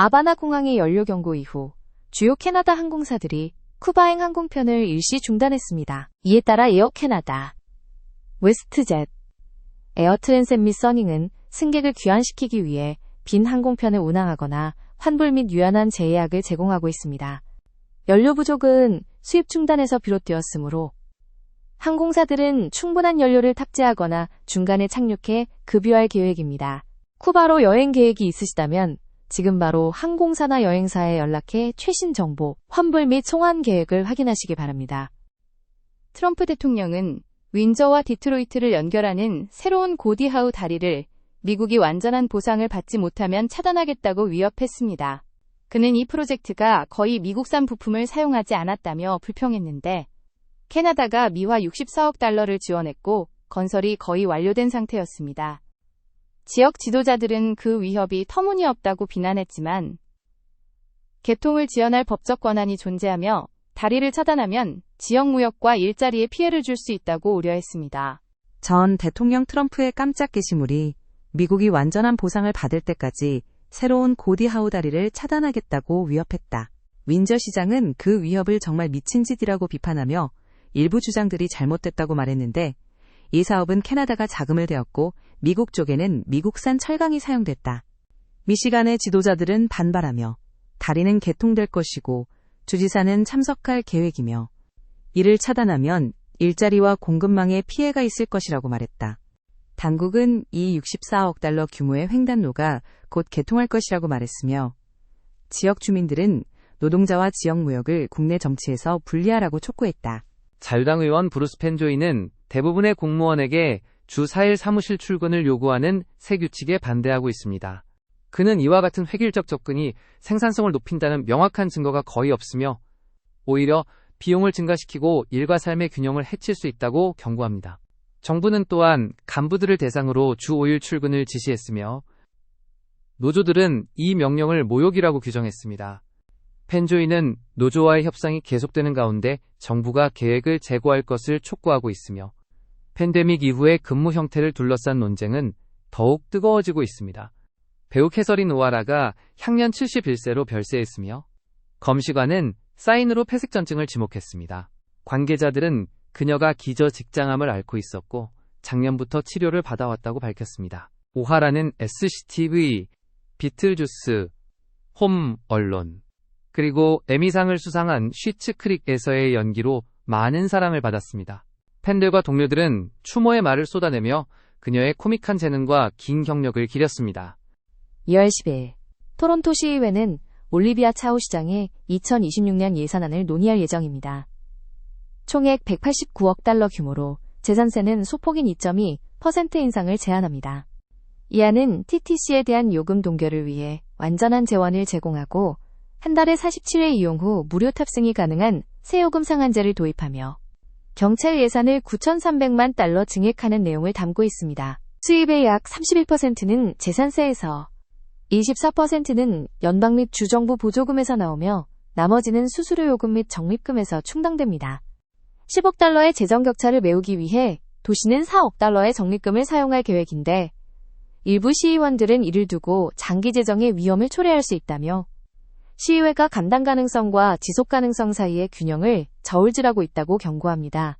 아바나 공항의 연료 경고 이후 주요 캐나다 항공사들이 쿠바행 항공편을 일시 중단했습니다. 이에 따라 에어 캐나다, 웨스트젯, 에어 트랜셋 및 써닝은 승객을 귀환시키기 위해 빈 항공편을 운항하거나 환불 및 유연한 재예약을 제공하고 있습니다. 연료 부족은 수입 중단에서 비롯되었으므로 항공사들은 충분한 연료를 탑재하거나 중간에 착륙해 급유할 계획입니다. 쿠바로 여행 계획이 있으시다면 지금 바로 항공사나 여행사에 연락해 최신 정보, 환불 및 송환 계획을 확인하시기 바랍니다. 트럼프 대통령은 윈저와 디트로이트를 연결하는 새로운 고디하우 다리를 미국이 완전한 보상을 받지 못하면 차단하겠다고 위협했습니다. 그는 이 프로젝트가 거의 미국산 부품을 사용하지 않았다며 불평했는데 캐나다가 미화 64억 달러를 지원했고 건설이 거의 완료된 상태였습니다. 지역 지도자들은 그 위협이 터무니없다고 비난했지만 개통을 지연할 법적 권한이 존재하며 다리를 차단하면 지역 무역과 일자리에 피해를 줄 수 있다고 우려했습니다. 전 대통령 트럼프의 깜짝 게시물이 미국이 완전한 보상을 받을 때까지 새로운 고디 하우 다리를 차단하겠다고 위협했다. 윈저 시장은 그 위협을 정말 미친 짓이라고 비판하며 일부 주장들이 잘못됐다고 말했는데 이 사업은 캐나다가 자금을 대었고 미국 쪽에는 미국산 철강이 사용됐다. 미시간의 지도자들은 반발하며 다리는 개통될 것이고 주지사는 참석할 계획이며 이를 차단하면 일자리와 공급망에 피해가 있을 것이라고 말했다. 당국은 이 64억 달러 규모의 횡단로가 곧 개통할 것이라고 말했으며 지역 주민들은 노동자와 지역 무역을 국내 정치에서 분리하라고 촉구했다. 자유당 의원 브루스 펜조이는 대부분의 공무원에게 주 4일 사무실 출근을 요구하는 새 규칙에 반대하고 있습니다. 그는 이와 같은 획일적 접근이 생산성을 높인다는 명확한 증거가 거의 없으며 오히려 비용을 증가시키고 일과 삶의 균형을 해칠 수 있다고 경고합니다. 정부는 또한 간부들을 대상으로 주 5일 출근을 지시했으며 노조들은 이 명령을 모욕이라고 규정했습니다. 펜조이는 노조와의 협상이 계속되는 가운데 정부가 계획을 재고할 것을 촉구하고 있으며 팬데믹 이후의 근무 형태를 둘러싼 논쟁은 더욱 뜨거워지고 있습니다. 배우 캐서린 오하라가 향년 71세로 별세했으며 검시관은 사인으로 폐색전증을 지목했습니다. 관계자들은 그녀가 기저 직장암을 앓고 있었고 작년부터 치료를 받아왔다고 밝혔습니다. 오하라는 SCTV, 비틀주스, 홈 언론, 그리고 에미상을 수상한 쉬츠 크릭에서의 연기로 많은 사랑을 받았습니다. 팬들과 동료들은 추모의 말을 쏟아내며 그녀의 코믹한 재능과 긴 경력을 기렸습니다. 2월 10일 토론토 시의회는 올리비아 차오 시장의 2026년 예산안을 논의할 예정입니다. 총액 189억 달러 규모로 재산세는 소폭인 2.2% 인상을 제한합니다. 이 안은 TTC에 대한 요금 동결을 위해 완전한 재원을 제공하고 한 달에 47회 이용 후 무료 탑승이 가능한 세요금 상한제를 도입하며 경찰 예산을 9,300만 달러 증액하는 내용을 담고 있습니다. 수입의 약 31%는 재산세에서 24%는 연방 및 주정부 보조금에서 나오며 나머지는 수수료 요금 및 적립금에서 충당됩니다. 10억 달러의 재정 격차를 메우기 위해 도시는 4억 달러의 적립금을 사용할 계획인데 일부 시의원들은 이를 두고 장기 재정의 위험을 초래할 수 있다며 시의회가 감당 가능성과 지속 가능성 사이의 균형을 저울질하고 있다고 경고합니다.